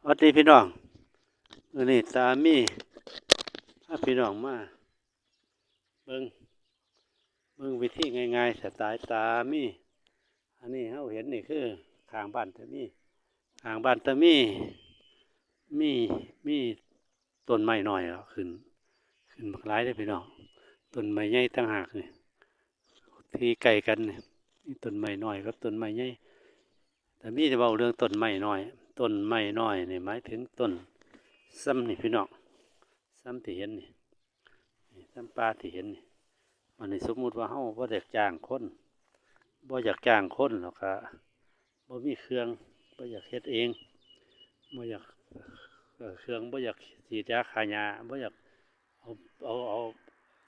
สวัสดีพี่น้องวันนี้ตามีพาพี่น้องมา เบิงเบิงวิธีง่ายๆสไตล์ตามี อันนี้เราเห็นนี่คือทางบ้านตามีทางบ้านตามี มีมีต้นไม้หน่อยแล้วขึ้น ขึ้นบักหลายได้พี่น้องต้นไม้ใหญ่ต่างหากนี่ที่ไกลกันนี่ต้นไม้หน้อยกับต้นไม้ใหญ่แต่มีจะเบาเรื่องต้นไม้หน้อย ต้นไม้น้อยนี่หมายถึงต้นซ้ำนี่พี่น้องซ้ำที่เห็นนี่ซ้ำปลาที่เห็นนี่มันในสมมุติว่าเฮาบ่อยากจ้างคนบ่อยากจ้างคนหรอกก็บ่มีเครื่องบ่อยากเฮ็ดเองบ่อยากเครื่องบ่อยากฉีดยาฆ่าหญ้าบ่อยากเอาเอาเอา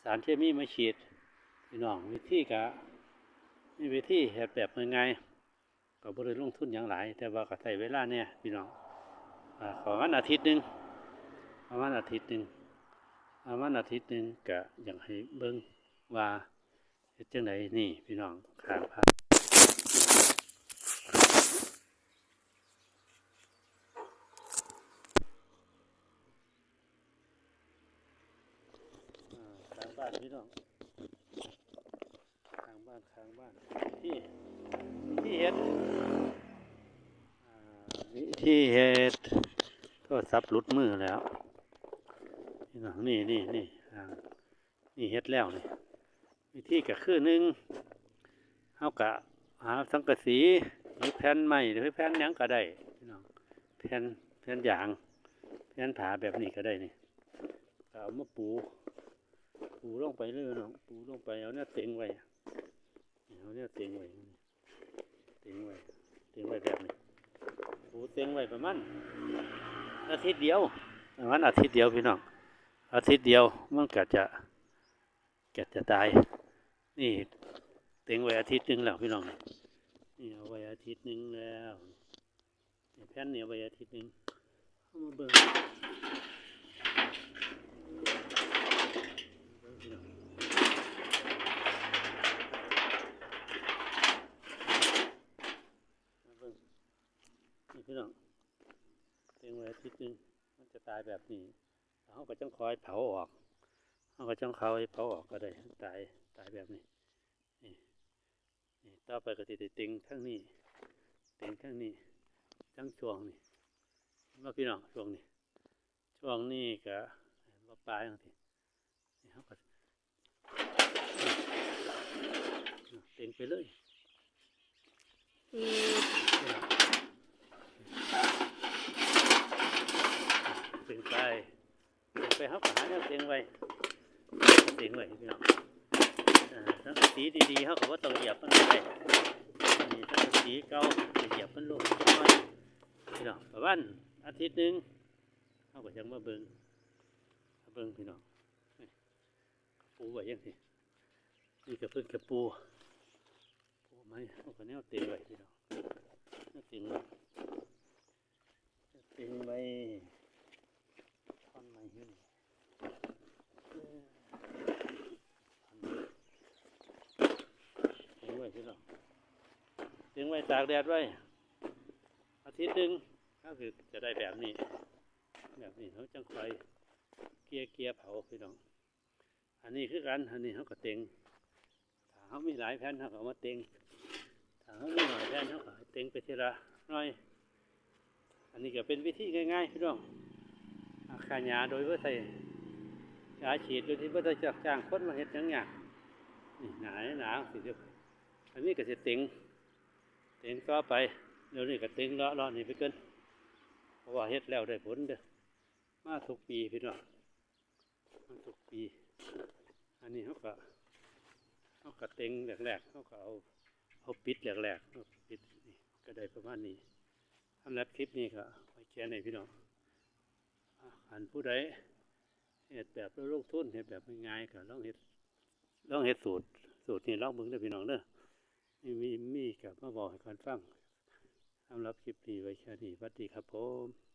สารเคมีมาฉีดพี่น้องวิธีก็มีวิธีเฮ็ดแบบง่ายๆ ก็บ่ได้ลงทุนอย่างหลาย แต่ว่าก็ใช้เวลาเนี่ยพี่น้องอ่าประมาณอาทิตย์หนึ่งประมาณอาทิตย์หนึ่งประมาณอาทิตย์หนึ่งก็อยากให้เบิ่งว่าเจังไดนี่พี่น้องขางพาทางบ้านพี่น้องข้างบ้านข้างบ้านที่ ที่เฮ็ดอ่เฮ็ดโทรศัพท์หลุดมือแล้ว นี่นี่นี่นี่นี่เฮ็ดแล้วนี่วิธีก็คือหนึ่งเฮากะหาสังกะสีหรือแผ่นไม้หรือแผ่นยังก็ได้พี่น้องแผ่นแผ่นยางแผ่นผาแบบนี้ก็ได้นี่เอามาปู ปูลงไปเลยน้องปูลงไปเอาเนี่ยเต็งไว้เอาเนี่ยเต็งไว้ เต็งไว้เต็งไว้แบบนี้ปูเตียงไว้ประมาณอาทิตย์เดียวประมาณอาทิตย์เดียวพี่น้องอาทิตย์เดียวมันก็จะก็จะตาย นี่เตียงไว้อาทิตย์หนึ่งแล้วพี่น้องนี่เอาไว้อาทิตย์หนึ่งแล้วแผ่นนี่เอาไว้อาทิตย์หนึ่งเอามาเบิ่งเบิ่งพี่น้องมาเบิ่ง นี่พี่น้อง เตียงไว้อาทิตย์หนึงมันจะตายแบบนี้เขาก็ต้องคอยเผาออกเขาก็ต้องคอยเผาออกก็ได้ตายตายแบบนี้นี่นี่ต่อไปก็จะได้ติงทั้งนี้ติงทั้งนี้ทั้งช่วงนี้ว่าพี่น้องช่วงนี้ช่วงนี้ก็ว่าปลายบางทีนี่เขาก็ติงไปเลยอือพี่น้อง เป็น ไปไปเขาก็หาแนวเตียงไว้เตียงไว้พี่น้องทั้งสีดีๆเขาก็ว่าต้องเหยียบมันไปนี่ทั้งสีเก่าเหยียบมันลงจักหน้อยพี่น้องประมาณอาทิตย์หนึงเขาก็ยังมาเบิ่งมาเบิ่งพี่น้องปูไว้ยังสินี่ก็เพิ่นกระปูปูไม้เขาก็แนวเตียงไว้พี่น้องเตียงไว้เตียงไว้ ไม้ขึ้นเตียงไว้ที่เราเตียงไว้ตากแดดไว้ อาทิตย์หนึ่งก็คือจะได้แบบนี้ แบบนี้เขาจังไฟเกียร์เกียร์เผาพี่น้อง อันนี้คือกัน อันนี้เขาก็เต็งถ้าเขามีหลายแผ่นเขาก็เอมาเต็งถ้าเขามีหน่อยแผ่นเขาก็เต็งไปทีละน่อย อันนี้ก็เป็นวิธีง่ายๆพี่น้อง อาขายาโดยว่าใส่ยาฉีดโดยที่ว่าจะจ้างคนมาเฮ็ดยังไงนี่หนาหนาสิเดียวอันนี้ก็จะต็งเต็งต่อไปเดี๋ยวนี้ก็เต็งเลาะเลาะนี่ไปเกินเพราะว่าเฮ็ดแล้วได้ผลเด้อมาทุกปีพี่น้องมาทุกปี อันนี้เขาก็เขาก็เต็งแรกๆเขาก็เอาเอาปิดแรกๆเอาปิดนี่ก็ได้ประมาณนี้สำหรับคลิปนี้ก็ไว้แค่นี้พี่น้อง อันผู้ใดเห็ดแบบลงทุนเห็ดแบบง่ายๆก็ลองเห็ดลองเห็ดสูตร สูตรนี่ลองมึงได้พี่น้องเด้อนี่มีมีกับมาบอกให้กันฟังสำหรับคลิปนี้ไว้แค่นี้สวัสดีครับผม